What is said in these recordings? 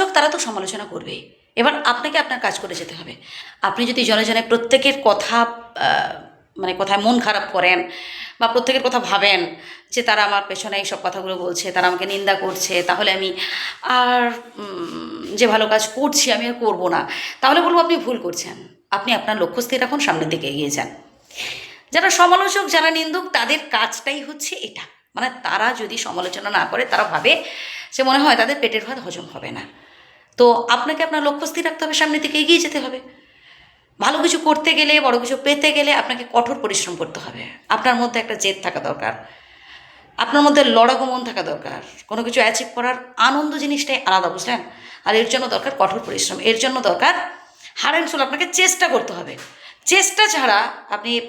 সমালোচক তারা তো সমালোচনা করবেই। এবার আপনাকে আপনার কাজ করে যেতে হবে। আপনি যদি জনে জনে প্রত্যেকের কথা মানে কথায় মন খারাপ করেন বা প্রত্যেকের কথা ভাবেন যে তারা আমার পেছনে এই সব কথাগুলো বলছে, তারা আমাকে নিন্দা করছে, তাহলে আমি আর যে ভালো কাজ করছি আমি আর করব না। তাহলে বলব আপনি ভুল করছেন। আপনি আপনার লক্ষ্য স্থির রাখুন, সামনের দিকে এগিয়ে যান। যারা সমালোচক, যারা নিন্দুক, তাদের কাজটাই হচ্ছে এটা। মানে তারা যদি সমালোচনা না করে, তারা ভাবে যে মনে হয় তাদের পেটের ভাত হজম হবে না। তো আপনাকে আপনার লক্ষ্য স্থির রাখতে হবে, সামনের দিকে এগিয়ে যেতে হবে। ভালো কিছু করতে গেলে, বড় কিছু পেতে গেলে আপনাকে কঠোর পরিশ্রম করতে হবে। আপনার মধ্যে একটা জেদ থাকা দরকার। আপনার মধ্যে লড়াকু মন থাকা দরকার। কোনো কিছু অ্যাচিভ করার আনন্দ জিনিসটাই আলাদা, বুঝলেন? আর এর জন্য দরকার কঠোর পরিশ্রম। এর জন্য দরকার হার অ্যান্ড সোল আপনাকে চেষ্টা করতে হবে। চেষ্টা ছাড়া আপনি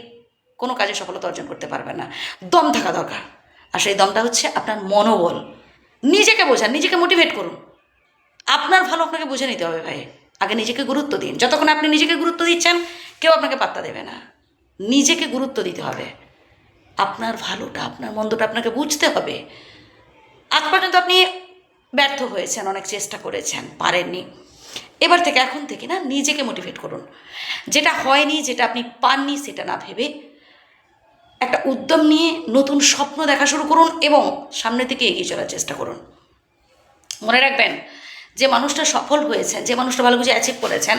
কোনো কাজে সফলতা অর্জন করতে পারবেন না। দম থাকা দরকার। আর সেই দমটা হচ্ছে আপনার মনোবল। নিজেকে বোঝান, নিজেকে মোটিভেট করুন। আপনার ভালো আপনাকে বুঝে নিতে হবে ভাই। আগে নিজেকে গুরুত্ব দিন। যতক্ষণ আপনি নিজেকে গুরুত্ব দিচ্ছেন, কেউ আপনাকে পাত্তা দেবে না। নিজেকে গুরুত্ব দিতে হবে। আপনার ভালোটা, আপনার মন্দটা আপনাকে বুঝতে হবে। আজ পর্যন্ত আপনি ব্যর্থ হয়েছেন, অনেক চেষ্টা করেছেন, পারেননি। এবার থেকে, এখন থেকে না, নিজেকে মোটিভেট করুন। যেটা হয়নি, যেটা আপনি পাননি, সেটা না ভেবে একটা উদ্যম নিয়ে নতুন স্বপ্ন দেখা শুরু করুন এবং সামনের দিকে এগিয়ে চলার চেষ্টা করুন। মনে রাখবেন যে মানুষটা সফল হয়েছেন, যে মানুষটা ভালো কিছু অ্যাচিভ করেছেন,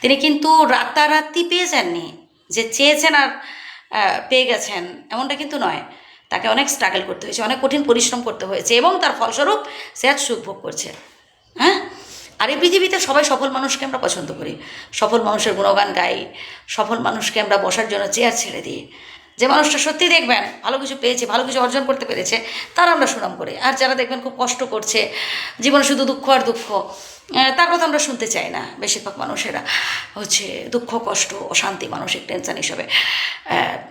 তিনি কিন্তু রাতারাতি পেয়ে যাননি, যে চেয়েছেন আর পেয়ে গেছেন, এমনটা কিন্তু নয়। তাকে অনেক স্ট্রাগল করতে হয়েছে, অনেক কঠিন পরিশ্রম করতে হয়েছে এবং তার ফলস্বরূপ সে আজ সুখ ভোগ করছে। হ্যাঁ? আর এই পৃথিবীতে সবাই সফল মানুষকে আমরা পছন্দ করি। সফল মানুষের গুণগান গাই, সফল মানুষকে আমরা বসার জন্য চেয়ার ছেড়ে দিই। যে মানুষটা সত্যি দেখবেন ভালো কিছু পেয়েছে, ভালো কিছু অর্জন করতে পেরেছে, তার আমরা সুনাম করি। আর যারা দেখবেন খুব কষ্ট করছে, জীবনে শুধু দুঃখ আর দুঃখ তার কথা আমরা শুনতে চাই না। বেশিরভাগ মানুষেরা হচ্ছে দুঃখ, কষ্ট, অশান্তি, মানসিক টেনশন হিসাবে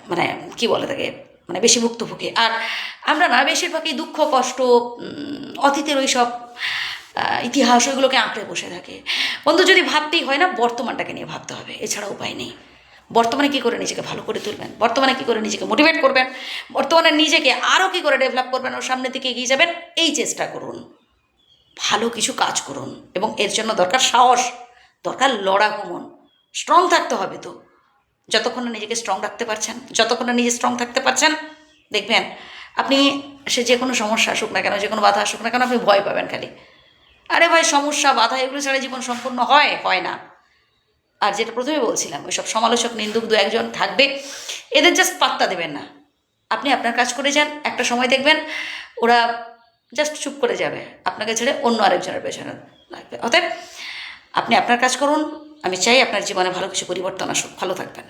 মানে কি বলে তাকে? মানে বেশি ভুক্তভোগী। আর আমরা না, বেশিরভাগই দুঃখ, কষ্ট অতীতের ওই সব ইতিহাস, ওইগুলোকে আঁকড়ে বসে থাকে। বন্ধু, যদি ভাবতেই হয় না, বর্তমানটাকে নিয়ে ভাবতে হবে। এছাড়া উপায় নেই। বর্তমানে কী করে নিজেকে ভালো করে তুলবেন? বর্তমানে কী করে নিজেকে মোটিভেট করবেন? বর্তমানে নিজেকে আরও কী করে ডেভেলপ করবেন? ও সামনের দিকে এগিয়ে যাবেন? এই চেষ্টা করুন। ভালো কিছু কাজ করুন। এবং এর জন্য দরকার সাহস, দরকার লড়াকু মন স্ট্রং থাকতে হবে তো। যতক্ষণ না নিজেকে স্ট্রং রাখতে পারছেন, যতক্ষণ না নিজে স্ট্রং থাকতে পারছেন, দেখবেন আপনি সে যে কোনো সমস্যা আসুক না কেন, যে কোনো বাধা আসুক না কেন, আপনি ভয় পাবেন খালি। আরে ভাই, সমস্যা, বাধা, এগুলো ছাড়া জীবন সম্পূর্ণ হয়? হয় না। আর যেটা প্রথমে বলছিলাম ওই সব সমালোচক নিন্দুক দু একজন থাকবে। এদের জাস্ট পাত্তা দেবেন না। আপনি আপনার কাজ করে যান, একটা সময় দেখবেন ওরা জাস্ট চুপ করে যাবে। আপনাকে ছেড়ে অন্য আরেকজনের পেছনে লাগবে। অতএব আপনি আপনার কাজ করুন, আমি চাই আপনার জীবনে ভালো কিছু পরিবর্তন আসুক। ভালো থাকবেন।